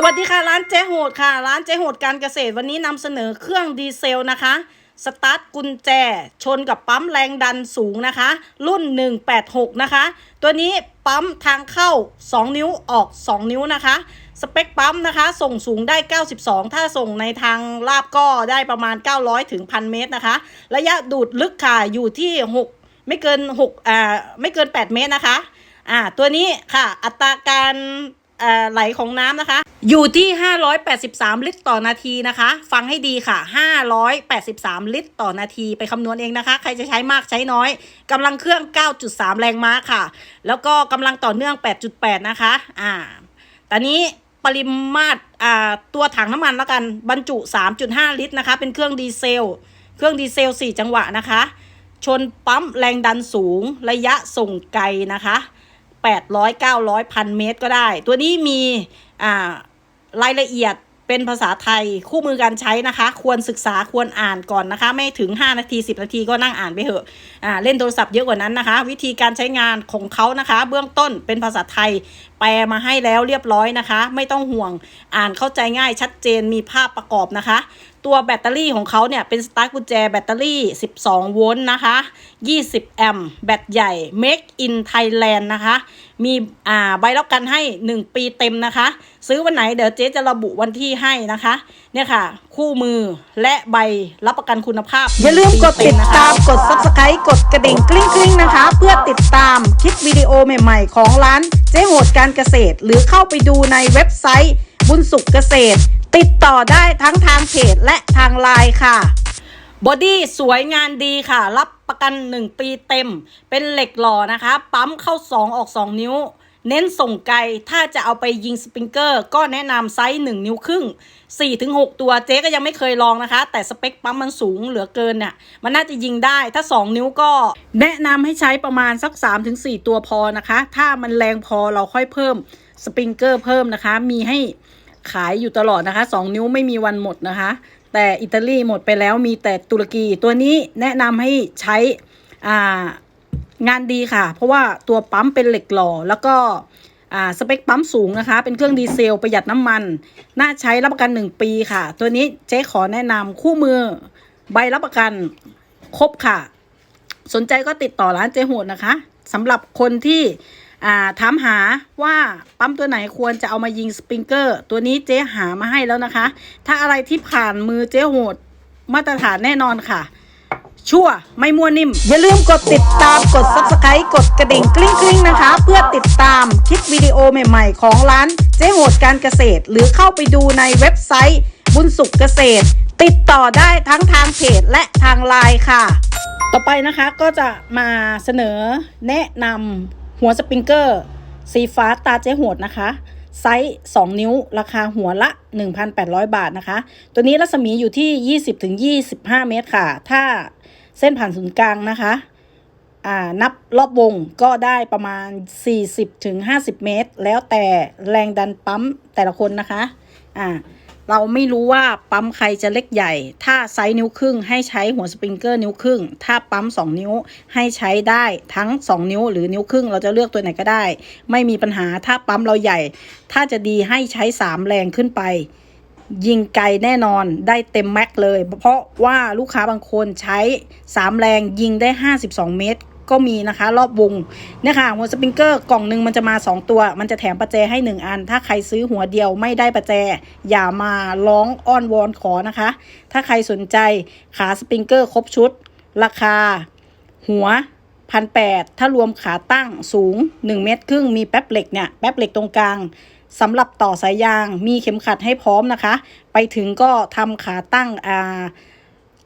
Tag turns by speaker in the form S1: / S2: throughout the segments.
S1: สวัสดีค่ะ ร้านเจ๊โหดค่ะ ร้านเจ๊โหดการเกษตรวันนี้นำเสนอเครื่องดีเซลนะคะ สตาร์ทกุญแจ ชนกับปั๊มแรงดันสูงนะคะ รุ่น 186 นะคะ ตัวนี้ปั๊มทางเข้า 2 นิ้วออก 2 นิ้วนะคะ สเปคปั๊มนะคะ ส่งสูงได้ 92 ถ้าส่งในทางลาบก็ได้ประมาณ 900 ถึง 1,000 เมตรนะคะ ระยะดูดลึกค่ะอยู่ที่ 6 ไม่เกิน6อ่าไม่เกิน 8 เมตรนะคะอ่าตัวนี้ค่ะอัตราการ ไหลของน้ำนะคะ อยู่ที่ 583 ลิตรต่อนาทีนะคะ ฟังให้ดีค่ะ 583 ลิตรต่อนาทีไปคำนวณเองนะคะ ใครจะใช้มากใช้น้อยกำลังเครื่อง 9.3 แรงม้าค่ะ แล้วก็กำลังต่อเนื่อง 8.8 นะคะ อ่า ตอนนี้ปริมาตรอ่าตัวถังน้ำมันแล้วกันบรรจุ 3.5 ลิตรนะคะ เป็นเครื่องดีเซล เครื่องดีเซล 4 จังหวะนะคะ ชนปั๊มแรงดันสูงระยะส่งไกลนะคะ 800 900พันเมตรก็ได้ ตัวนี้มีอ่ารายละเอียดเป็นภาษาไทยคู่มือการใช้นะคะ ควรศึกษาควรอ่านก่อนนะคะ ไม่ถึง 5 นาที 10 นาทีก็นั่งอ่านไปเถอะอ่าเล่นโทรศัพท์เยอะกว่านั้นนะคะ วิธีการใช้งานของเขานะคะ เบื้องต้นเป็นภาษาไทย แปลมาให้แล้วเรียบร้อยนะคะ ไม่ต้องห่วงอ่านเข้าใจง่ายชัดเจนมีภาพประกอบนะคะตัวแบตเตอรี่ของเขาเนี่ย เป็นสตาร์ทกุญแจแบตเตอรี่ 12 โวลต์นะคะ 20 แอมป์แบตใหญ่ Make in Thailand นะคะ มีอ่าใบรับกันให้ 1 ปีเต็มนะคะ ซื้อวันไหนเดี๋ยวเจ๊จะระบุวันที่ให้นะคะ เนี่ยค่ะ คู่มือและใบรับประกันคุณภาพ
S2: อย่าลืมกดติดตาม
S1: นะคะ
S2: กด subscribe กดกระดิ่งกริ๊งกริ๊งนะคะ เพื่อติดตามคลิปวิดีโอใหม่ๆ ของร้านเจ๊โหดการเกษตร หรือเข้าไปดูในเว็บไซต์บุญสุขเกษตร ติดต่อได้ทั้งทางเพจและทางไลน์ค่ะ
S1: บอดี้สวยงานดีค่ะ รับประกัน 1 ปีเต็ม เป็นเหล็กหล่อนะคะ ปั๊มเข้า 2 ออก 2 นิ้ว เน้นส่งไกล ถ้าจะเอาไปยิงสปริงเกอร์ ก็แนะนำไซส์ 1 นิ้วครึ่ง 4-6 ตัวเจ๊ก็ยังไม่เคยลองนะคะ แต่สเปคปั๊มมันสูงเหลือเกินเนี่ยมันน่าจะยิงได้ถ้า 2 นิ้วก็ แนะนำให้ใช้ประมาณสัก 3-4 ตัวพอนะคะ ถ้ามันแรงพอเราค่อยเพิ่มสปริงเกอร์เพิ่มนะคะ มีให้ ขายอยู่ตลอดนะคะ 2 นิ้วไม่มีวันหมดนะคะ แต่อิตาลีหมดไปแล้วมีแต่ตุรกีตัวนี้แนะนำให้ใช้อ่างานดีค่ะ เพราะว่าตัวปั๊มเป็นเหล็กหล่อแล้วก็อ่าสเปคปั๊มสูงนะคะ เป็นเครื่องดีเซลประหยัดน้ำมัน น่าใช้รับประกัน 1 ปีค่ะ ตัวนี้เจ๊ขอแนะนำคู่มือใบรับประกันครบค่ะ สนใจก็ติดต่อร้านเจ๊โหดนะคะสำหรับคนที่ ถามหาว่าปั๊มตัวไหนควรจะเอามายิงสปริงเกอร์ ตัวนี้เจ๊หามาให้แล้วนะคะ ถ้าอะไรที่ผ่านมือเจ๊โหดมาตรฐานแน่นอนค่ะ ชั่วไม่มั่วนิ่ม
S2: อย่าลืมกดติดตามกด subscribe กดกระดิ่งกริ๊งกริ๊งนะคะ เพื่อติดตามคลิปวิดีโอใหม่ๆ ของร้านเจ๊โหดการเกษตร หรือเข้าไปดูในเว็บไซต์ บุญสุขเกษตร ติดต่อได้ทั้งทางเพจและทางไลน์ค่ะ
S1: ต่อไปนะคะก็จะมาเสนอแนะนำ หัวสปริงเกอร์ สีฟ้าตาเจ๊โหดนะคะ ไซส์ 2 นิ้ว ราคาหัวละ 1,800 บาทนะคะ ตัวนี้รัศมีอยู่ที่ 20-25 เมตรค่ะ ถ้าเส้นผ่านศูนย์กลางนะคะอ่านับรอบวงก็ได้ประมาณ 40-50 เมตร แล้วแต่แรงดันปั๊มแต่ละคนนะคะ อ่า เราไม่รู้ว่าปั๊มใครจะเล็กใหญ่ ถ้าไซส์นิ้วครึ่งให้ใช้หัวสปริงเกอร์นิ้วครึ่ง ถ้าปั๊ม 2 นิ้วให้ใช้ได้ทั้ง 2 นิ้ว หรือนิ้วครึ่งเราจะเลือกตัวไหนก็ได้ ไม่มีปัญหาถ้าปั๊มเราใหญ่ ถ้าจะดีให้ใช้ 3 แรงขึ้นไป ยิงไกลแน่นอนได้เต็มแม็กเลย เพราะว่าลูกค้าบางคนใช้ 3 แรงยิงได้ 52 เมตร ก็มีนะคะ รอบวงเนี่ยค่ะหัวสปริงเกอร์กล่องหนึ่งมันจะมา 2 ตัว มันจะแถมประแจให้ 1 อัน ถ้าใครซื้อหัวเดียวไม่ได้ประแจ อย่ามาร้องอ้อนวอนขอนะคะ ถ้าใครสนใจขาสปริงเกอร์ครบชุด ราคา หัวพันแปดถ้ารวมขาตั้งสูง 1 เมตรครึ่งมีแป๊บเหล็กเนี่ยแป๊บเหล็กตรงกลางสำหรับต่อสายยางมีเข็มขัดให้พร้อมนะคะ ไปถึงก็ทำขาตั้งอ่า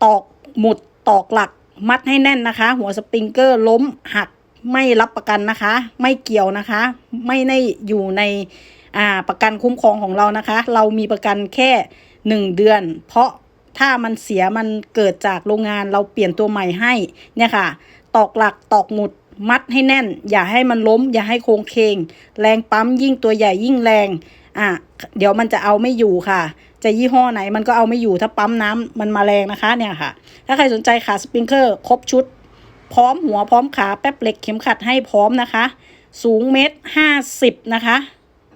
S1: ตอกหมุดตอกหลัก มัดให้แน่นนะคะ หัวสปริงเกอร์ล้มหักไม่รับประกันนะคะ ไม่เกี่ยวนะคะ ไม่ได้อยู่ในอ่าประกันคุ้มครองของเรานะคะ เรามีประกันแค่1เดือน เพราะถ้ามันเสียมันเกิดจากโรงงานเราเปลี่ยนตัวใหม่ให้เนี่ยค่ะ ตอกหลักตอกหมุดมัดให้แน่น อย่าให้มันล้ม อย่าให้โค้งเคงแรงปั๊มยิ่งตัวใหญ่ยิ่งแรงอะเดี๋ยวมันจะเอาไม่อยู่ค่ะ จะยี่ห้อไหนมันก็เอาไม่อยู่ถ้าปั๊มน้ำมันมาแรงนะคะเนี่ยค่ะ ถ้าใครสนใจขาสปริงเกอร์ครบชุด พร้อมหัวพร้อมขาแป๊บเหล็กเข็มขัดให้พร้อมนะคะ สูงเมตรห้าสิบนะคะ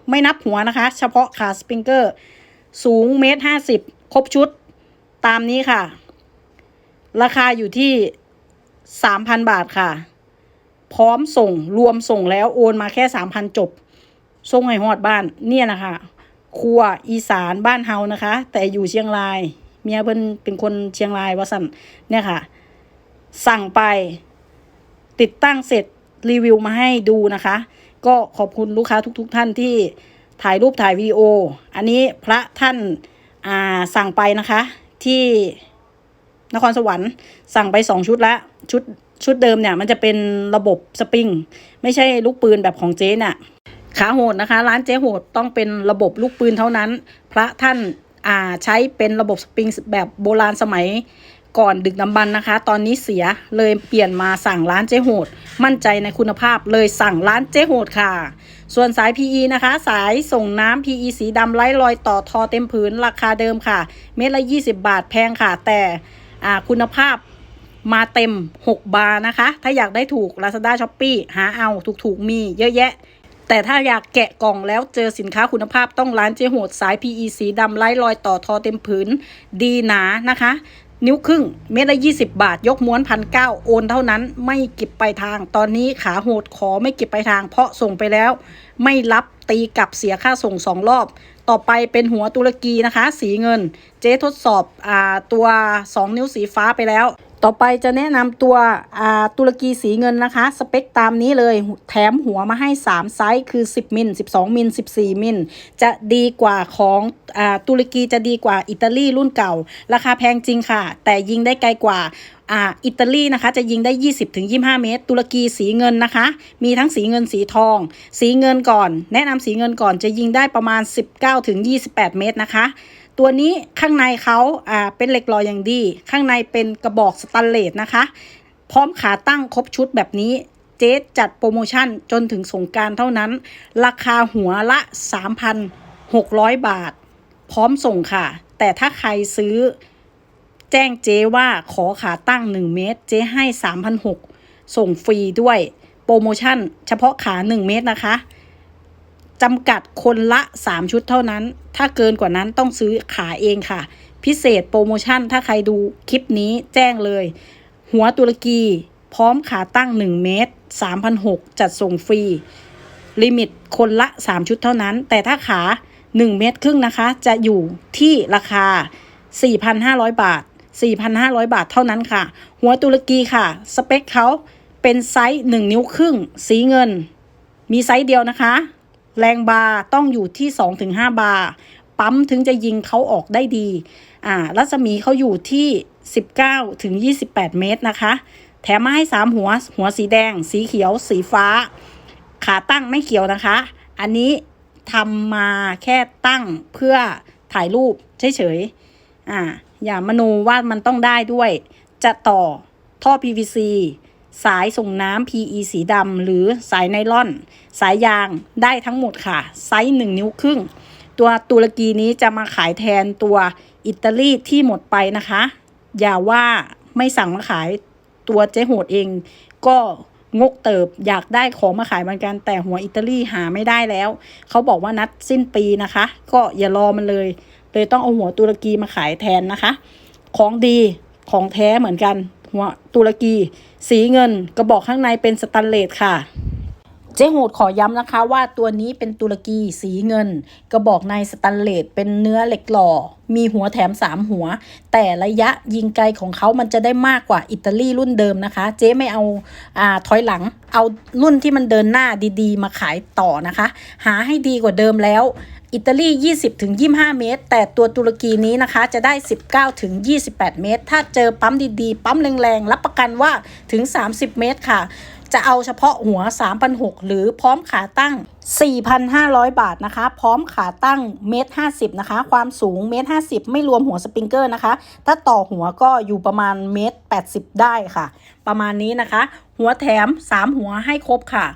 S1: ไม่นับหัวนะคะ เฉพาะขาสปริงเกอร์สูงเมตรห้าสิบครบชุดตามนี้ค่ะ ราคาอยู่ที่สามพันบาทค่ะ พร้อมส่งรวมส่งแล้วโอนมาแค่สามพันจบส่งให้ฮอดบ้านเนี่ยนะคะ ครัวอีสานบ้านเฮานะคะ แต่อยู่เชียงราย เมียเพิ่นเป็นคนเชียงรายว่าสั่นเนี่ยค่ะ สั่งไป ติดตั้งเสร็จรีวิวมาให้ดูนะคะ ก็ขอบคุณลูกค้าทุกๆทท่านที่ถ่ายรูปถ่ายวิดีโอ อันนี้พระท่านอ่าสั่งไปนะคะ ที่นครสวรรค์สั่งไปสองชุดละชุดชุดเดิมเนี่ย มันจะเป็นระบบสปริง ไม่ใช่ลูกปืนแบบของเจ๊น่ะ ขาโหดนะคะ ร้านเจ๊โหดต้องเป็นระบบลูกปืนเท่านั้น พระท่านอ่าใช้เป็นระบบสปริงแบบโบราณสมัยก่อนดึกดำบรรนะคะ ตอนนี้เสียเลยเปลี่ยนมาสั่งร้านเจ๊โหด มั่นใจในคุณภาพเลยสั่งร้านเจ๊โหดค่ะ ส่วนสาย PE นะคะ สายส่งน้ำ PE สีดำไร้รอยต่อทอเต็มผืนราคาเดิมค่ะ เม็ดละ 20 บาทแพงค่ะ แต่อ่าคุณภาพมาเต็ม 6 บาร์นะคะ ถ้าอยากได้ถูก Lazada s h o p e e หาเอาถูกๆมีเยอะแยะ แต่ถ้าอยากแกะกล่องแล้วเจอสินค้าคุณภาพต้องร้านเจโหดสาย PE สีดำไร้รอยต่อทอเต็มผืน ดีหนานะคะ นิ้วครึ่งเม็ดละ20 บาท ยกม้วนพันเก้าโอนเท่านั้นไม่เก็บไปลายทาง ตอนนี้ขาโหดขอไม่เก็บไปลายทาง เพราะส่งไปแล้ว ไม่รับตีกลับเสียค่าส่งสองรอบ ต่อไปเป็นหัวตุรกีนะคะ สีเงิน เจ๊ทดสอบอ่าตัว 2 นิ้วสีฟ้าไปแล้ว ต่อไปจะแนะนำตัวตุรกีสีเงินนะคะ สเปคตามนี้เลยแถมหัวมาให้ 3 ไซส์คือ 10 มิล 12 มิล 14 มิล จะดีกว่าของอตุรกีจะดีกว่าอิตาลีรุ่นเก่า ราคาแพงจริงค่ะ แต่ยิงได้ไกลกว่าอ่าอิตาลีนะคะจะยิงได้ 20-25 เมตร ตุรกีสีเงินนะคะ มีทั้งสีเงินสีทอง สีเงินก่อน แนะนำสีเงินก่อนจะยิงได้ประมาณ 19-28 เมตรนะคะ ตัวนี้ข้างในเขาอ่าเป็นเหล็กหล่ออย่างดี ข้างในเป็นกระบอกสแตันเลสนะคะ พร้อมขาตั้งครบชุดแบบนี้เจ๊จัดโปรโมชั่นจนถึงสงการเท่านั้น ราคาหัวละ 3,600 บาท พร้อมส่งค่ะ แต่ถ้าใครซื้อ แจ้งเจ๊ว่าขอขาตั้ง 1 เมตร เจ๊ให้ 3,600 ส่งฟรีด้วย โปรโมชั่นเฉพาะขา 1 เมตรนะคะ จำกัดคนละ 3 ชุดเท่านั้น ถ้าเกินกว่านั้นต้องซื้อขาเองค่ะ พิเศษโปรโมชั่นถ้าใครดูคลิปนี้แจ้งเลย หัวตุรกี พร้อมขาตั้ง 1 เมตร3,600จัดส่งฟรี ลิมิตคนละ 3 ชุดเท่านั้น แต่ถ้าขา 1 เมตรครึ่งนะคะ จะอยู่ที่ราคา 4,500 บาท 4,500 บาทเท่านั้นค่ะ หัวตุรกีค่ะ สเปคเขาเป็นไซส์ 1 นิ้วครึ่ง สีเงิน มีไซส์เดียวนะคะ แรงบาร์ต้องอยู่ที่ 2-5 บาร์ปั๊มถึงจะยิงเขาออกได้ดี อ่า รัศมีเขาอยู่ที่ 19ถึง28 เมตรนะคะ แถมมาให้ 3 หัว หัวสีแดง สีเขียว สีฟ้า ขาตั้งไม่เขียวนะคะ อันนี้ทำมาแค่ตั้งเพื่อถ่ายรูปเฉยๆ อ่า อย่ามโนว่ามันต้องได้ด้วย จะต่อท่อ PVC สายส่งน้ำ PE สีดำหรือสายไนล่อน สายยางได้ทั้งหมดค่ะ ไซส์หนึ่งนิ้วครึ่ง ตัวตุรกีนี้จะมาขายแทนตัวอิตาลีที่หมดไปนะคะ อย่าว่าไม่สั่งมาขายตัวเจ๊โหดเอง ก็งกเติบอยากได้ของมาขายเหมือนกันแต่หัวอิตาลีหาไม่ได้แล้ว เขาบอกว่านัดสิ้นปีนะคะ ก็อย่ารอมันเลย เลยต้องเอาหัวตุรกีมาขายแทนนะคะ ของดีของแท้เหมือนกัน หัวตุรกี สีเงินกระบอกข้างในเป็นสแตนเลสค่ะเจ๊โหดขอย้ำนะคะว่าตัวนี้เป็นตุรกีสีเงิน กระบอกในสแตนเลสเป็นเนื้อเหล็กหล่อ มีหัวแถม 3 หัว แต่ระยะยิงไกลของเขามันจะได้มากกว่าอิตาลีรุ่นเดิมนะคะ เจ๊ไม่เอาอ่าถอยหลัง เอารุ่นที่มันเดินหน้าดีๆ มาขายต่อนะคะ หาให้ดีกว่าเดิมแล้ว อิตาลี 20-25 เมตร แต่ตัวตุรกีนี้นะคะจะได้ 19-28 เมตร ถ้าเจอปั๊มดีๆ ปั๊มแรงๆ รับประกันว่าถึง 30 เมตรค่ะ จะเอาเฉพาะหัว 3,600 หรือพร้อมขาตั้ง 4,500 บาทนะคะ พร้อมขาตั้งเมตร50 นะคะ ความสูงเมตร50 ไม่รวมหัวสปริงเกอร์นะคะ ถ้าต่อหัวก็อยู่ประมาณเมตร80 ได้ค่ะ ประมาณนี้นะคะ หัวแถม 3 หัวให้ครบค่ะ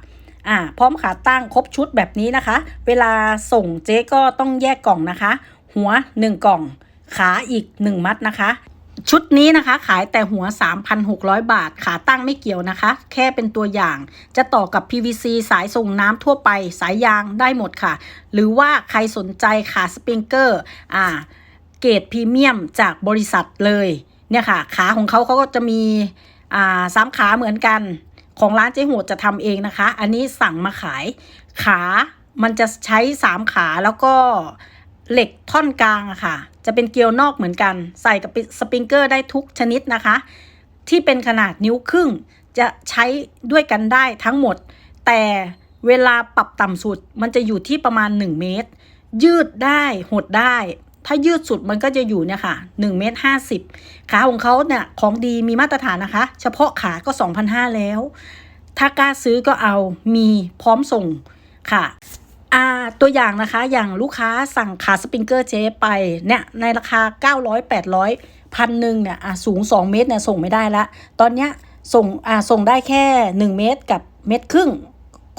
S1: อ่าพร้อมขาตั้งครบชุดแบบนี้นะคะ เวลาส่งเจ๊ก็ต้องแยกกล่องนะคะ หัว 1 กล่อง ขาอีก 1 มัดนะคะ ชุดนี้นะคะขายแต่หัว 3,600 บาท ขาตั้งไม่เกี่ยวนะคะ แค่เป็นตัวอย่าง จะต่อกับ PVC สายส่งน้ำทั่วไป สายยางได้หมดค่ะ หรือว่าใครสนใจขาสปริงเกอร์ อ่า เกรดพรีเมียมจากบริษัทเลย เนี่ยค่ะ ขาของเขาเขาก็จะมี อ่าสามขาเหมือนกัน ของร้านเจ๊โหดจะทำเองนะคะ อันนี้สั่งมาขายขามันจะใช้สามขาแล้วก็เหล็กท่อนกลางอะค่ะ จะเป็นเกลียวนอกเหมือนกัน ใส่กับสปริงเกอร์ได้ทุกชนิดนะคะ ที่เป็นขนาดนิ้วครึ่งจะใช้ด้วยกันได้ทั้งหมด แต่เวลาปรับต่ำสุดมันจะอยู่ที่ประมาณ 1 เมตร ยืดได้หดได้ ถ้ายืดสุดมันก็จะอยู่เนี่ยค่ะ1เมตร50ขาของเขาเนี่ยของดีมีมาตรฐานนะคะ เฉพาะขาก็ 2,500 แล้ว ถ้ากล้าซื้อก็เอามีพร้อมส่งค่ะอ่าตัวอย่างนะคะอย่างลูกค้าสั่งขาสปริงเกอร์เจ๊ไปเนี่ยในราคา 900 800พันหนึ่งเนี่ยอะสูง 2 เมตรเนี่ยส่งไม่ได้ละตอนเนี้ยส่งอ่าส่งได้แค่ 1 เมตรกับเมตรครึ่ง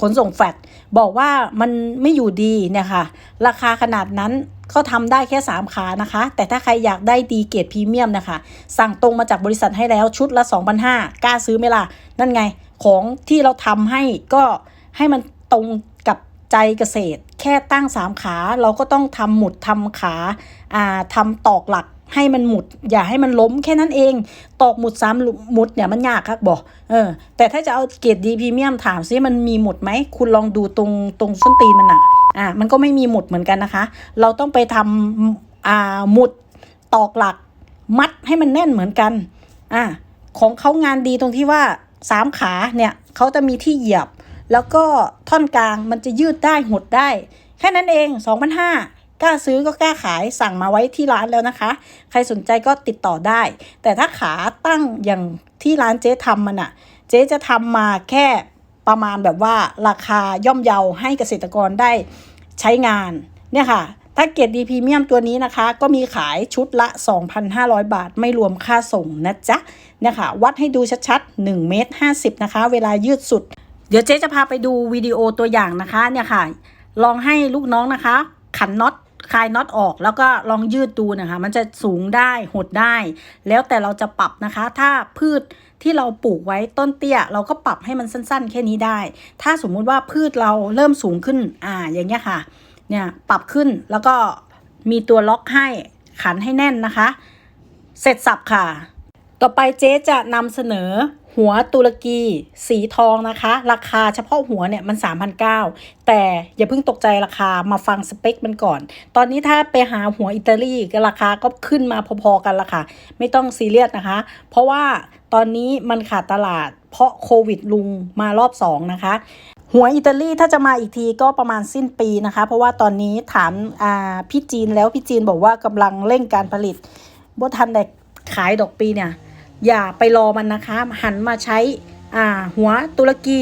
S1: ขนส่งแฟดบอกว่ามันไม่อยู่ดีเนี่ยค่ะ ราคาขนาดนั้น ก็ทำได้แค่ 3 ขานะคะ แต่ถ้าใครอยากได้ดีเกรดพรีเมียมนะคะ สั่งตรงมาจากบริษัทให้แล้วชุดละ 2,500กล้าซื้อไหมล่ะ นั่นไงของที่เราทำให้ก็ให้มันตรงกับใจเกษตร แค่ตั้ง 3 ขาเราก็ต้องทำหมุดทำขาอ่าทำตอกหลัก ให้มันหมุด อย่าให้มันล้มแค่นั้นเอง ตอกหมุดสามหมุดเนี่ยมันยากครับบอกเออ แต่ถ้าจะเอาเกรดดีพรีเมียมถามซิมันมีหมุดไหม คุณลองดูตรงตรงส้นตีนมันอะอ่ามันก็ไม่มีหมุดเหมือนกันนะคะ เราต้องไปทำอ่าหมุดตอกหลัก มัดให้มันแน่นเหมือนกันอ่าของเขางานดีตรงที่ว่าสามขาเนี่ยเขาจะมีที่เหยียบ แล้วก็ท่อนกลางมันจะยืดได้หดได้ แค่นั้นเอง2,500 กล้าซื้อก็กล้าขายสั่งมาไว้ที่ร้านแล้วนะคะ ใครสนใจก็ติดต่อได้ แต่ถ้าขาตั้งอย่างที่ร้านเจ๊ทำมันอะเจ๊จะทำมาแค่ประมาณแบบว่าราคาย่อมเยาให้เกษตรกรได้ใช้งานเนี่ยค่ะถ้าเกรดดีพรีเมียมตัวนี้นะคะ ก็มีขายชุดละ 2,500 บาท ไม่รวมค่าส่งนะจ๊ะเนี่ยค่ะ วัดให้ดูชัดๆ1เมตร50 นะคะ เวลายืดสุด เดี๋ยวเจ๊จะพาไปดูวิดีโอตัวอย่างนะคะเนี่ยค่ะ ลองให้ลูกน้องนะคะ ขันน็อต คลายน็อตออกแล้วก็ลองยืดดูนะคะ มันจะสูงได้หดได้ แล้วแต่เราจะปรับนะคะ ถ้าพืชที่เราปลูกไว้ต้นเตี้ย เราก็ปรับให้มันสั้น ๆ แค่นี้ได้ ถ้าสมมุติว่าพืชเราเริ่มสูงขึ้นอ่าอย่างเงี้ยค่ะเนี่ยปรับขึ้นแล้วก็มีตัวล็อกให้ขันให้แน่นนะคะ เสร็จสับค่ะ ต่อไปเจ๊จะนำเสนอหัวตุรกีสีทองนะคะ ราคาเฉพาะหัวเนี่ยมัน3,900แต่อย่าเพิ่งตกใจราคามาฟังสเปคมันก่อน ตอนนี้ถ้าไปหาหัวอิตาลีก็ราคาก็ขึ้นมาพอๆกันละค่ะ ไม่ต้องซีเรียสนะคะ เพราะว่าตอนนี้มันขาดตลาด เพราะโควิดลุงมารอบ2นะคะหัวอิตาลีถ้าจะมาอีกทีก็ประมาณสิ้นปีนะคะ เพราะว่าตอนนี้ถามาพี่จีนแล้วพี่จีนบอกว่ากำลังเร่งการผลิตบ่ทันแต่ขายดอกปีเนี่ย อย่าไปรอมันนะคะ หันมาใช้หัวตุรกี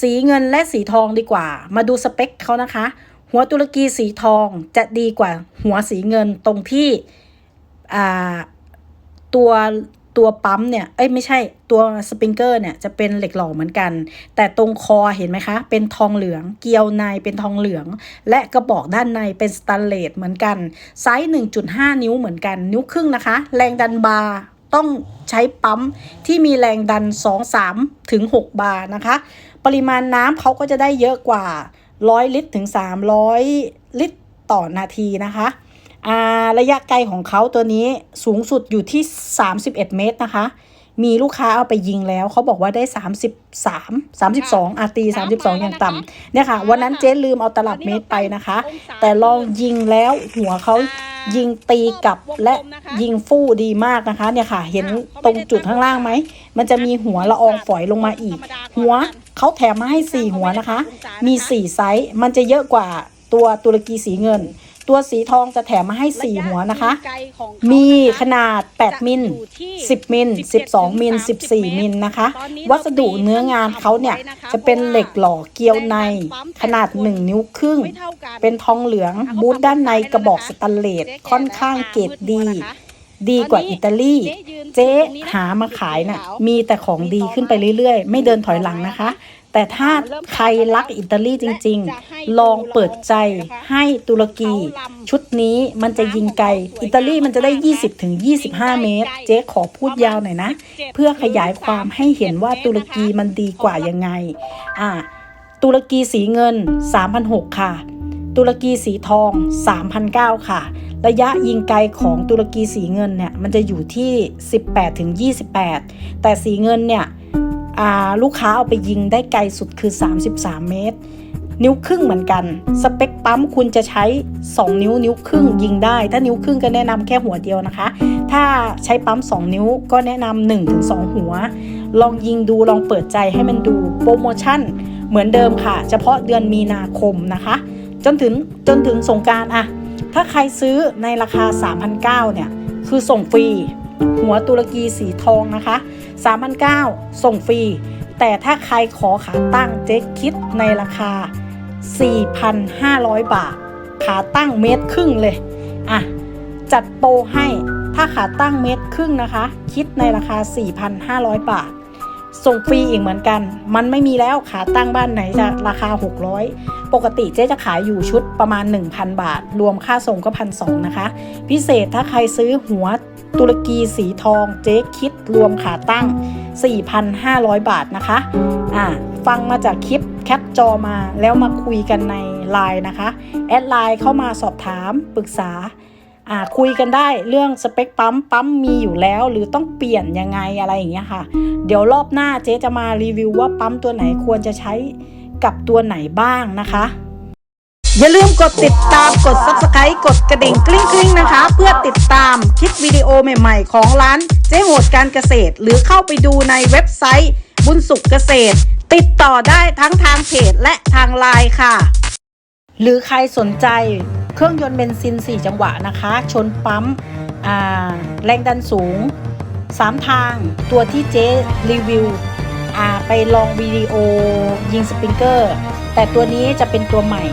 S1: สีเงินและสีทองดีกว่า มาดูสเปคเขานะคะ หัวตุรกีสีทองจะดีกว่าหัวสีเงินตรงที่ตัวตัวปั๊มเนี่ย เอ้ยไม่ใช่ตัวสปริงเกอร์เนี่ยจะเป็นเหล็กหล่อเหมือนกัน แต่ตรงคอเห็นไหมคะ เป็นทองเหลือง เกลียวในเป็นทองเหลือง และกระบอกด้านในเป็นสแตนเลสเหมือนกัน ไซส์ 1.5 นิ้วเหมือนกัน นิ้วครึ่งนะคะ แรงดันบาร์ ต้องใช้ปั๊มที่มีแรงดัน 2-3 ถึง 6 บาร์นะคะ ปริมาณน้ำเขาก็จะได้เยอะกว่า 100 ลิตรถึง 300 ลิตรต่อนาทีนะคะอ่าระยะไกลของเขาตัวนี้สูงสุดอยู่ที่ 31 เมตรนะคะ มีลูกค้าเอาไปยิงแล้ว เขาบอกว่าได้ 33 32อาตี 32 อย่างต่ำเนี่ยค่ะ วันนั้นเจ๊ลืมเอาตลับเมตรไปนะคะ แต่ลองยิงแล้วหัวเขายิงตีกลับและยิงฟู่ดีมากนะคะ เนี่ยค่ะ เห็นตรงจุดข้างล่างไหม มันจะมีหัวละอองฝอยลงมาอีก หัวเขาแถมมาให้ 4 หัวนะคะ มี 4 ไซส์ มันจะเยอะกว่าตัวตุรกีสีเงิน ตัวสีทองจะแถมมาให้ 4 หัวนะคะ มีขนาด 8 มิล 10 มิล 12 มิล 14 มิลนะคะ วัสดุเนื้องานเขาเนี่ย จะเป็นเหล็กหล่อเกลียวในขนาด 1 นิ้วครึ่ง เป็นทองเหลืองบูทด้านในกระบอกสแตนเลสค่อนข้างเกรดดี ดีกว่าอิตาลี เจ๊หามาขายน่ะมีแต่ของดีขึ้นไปเรื่อยๆ ไม่เดินถอยหลังนะคะ แต่ถ้าใครรักอิตาลีจริง ๆ ลองเปิดใจให้ตุรกี ชุดนี้มันจะยิงไกล อิตาลีมันจะได้ 20ถึง25 เมตร เจ๊ขอพูดยาวหน่อยนะ เพื่อขยายความให้เห็นว่าตุรกีมันดีกว่ายังไง อ่า ตุรกีสีเงิน 3,600 ค่ะ ตุรกีสีทอง 3,900 ค่ะ ระยะยิงไกลของตุรกีสีเงินเนี่ย มันจะอยู่ที่ 18ถึง28 แต่สีเงินเนี่ยอ่า ลูกค้าเอาไปยิงได้ไกลสุดคือ 33 เมตร นิ้วครึ่งเหมือนกัน สเปคปั๊มคุณจะใช้ 2 นิ้วนิ้วครึ่งยิงได้ ถ้านิ้วครึ่งก็แนะนำแค่หัวเดียวนะคะ ถ้าใช้ปั๊ม 2 นิ้วก็แนะนำ1ถึง2หัว ลองยิงดูลองเปิดใจให้มันดูโปรโมชั่นเหมือนเดิมค่ะ เฉพาะเดือนมีนาคมนะคะ จนถึงจนถึงสงการอะถ้าใครซื้อในราคา 3,900เนี่ย คือส่งฟรี หัวตุรกีสีทองนะคะ 3,900 ส่งฟรี แต่ถ้าใครขอขาตั้งเจ๊คิดในราคา 4,500 บาท ขาตั้งเมตรครึ่งเลย อะ จัดโปรให้ถ้าขาตั้งเมตรครึ่งนะคะ คิดในราคา 4,500 บาท ส่งฟรีอีกเหมือนกัน มันไม่มีแล้วขาตั้งบ้านไหนจะราคา 600 ปกติเจ๊จะขายอยู่ชุดประมาณ 1,000 บาท รวมค่าส่งก็พันสนะคะ พิเศษถ้าใครซื้อหัว ตุรกีสีทองเจ๊คิดรวมขาตั้ง 4,500 บาทนะคะอ่าฟังมาจากคลิปแคปจอมาแล้วมาคุยกันในไลน์นะคะ แอดไลน์เข้ามาสอบถามปรึกษาอ่าคุยกันได้เรื่องสเปคปั๊มปั๊มมีอยู่แล้ว หรือต้องเปลี่ยนยังไงอะไรอย่างเงี้ยค่ะ เดี๋ยวรอบหน้าเจ๊จะมารีวิวว่าปั๊มตัวไหนควรจะใช้กับตัวไหนบ้างนะคะ
S2: อย่าลืมกดติดตามกด subscribe กดกระดิ่งกริ๊งกริ๊งนะคะ เพื่อติดตามคลิปวิดีโอใหม่ๆ ของร้านเจ๊โหดการเกษตร หรือเข้าไปดูในเว็บไซต์บุญสุขเกษตร ติดต่อได้ทั้งทางเพจและทางไลน์ค่ะ
S1: หรือใครสนใจเครื่องยนต์เบนซิน 4 จังหวะนะคะ ชนปั๊มแรงดันสูง 3 ทางตัวที่เจ๊รีวิวไปลองวิดีโอยิงสปริงเกอร์ แต่ตัวนี้จะเป็นตัวใหม่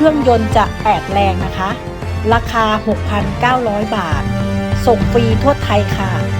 S1: เครื่องยนต์จะ 8 แรงนะคะ ราคา 6,900 บาท ส่งฟรีทั่วไทยค่ะ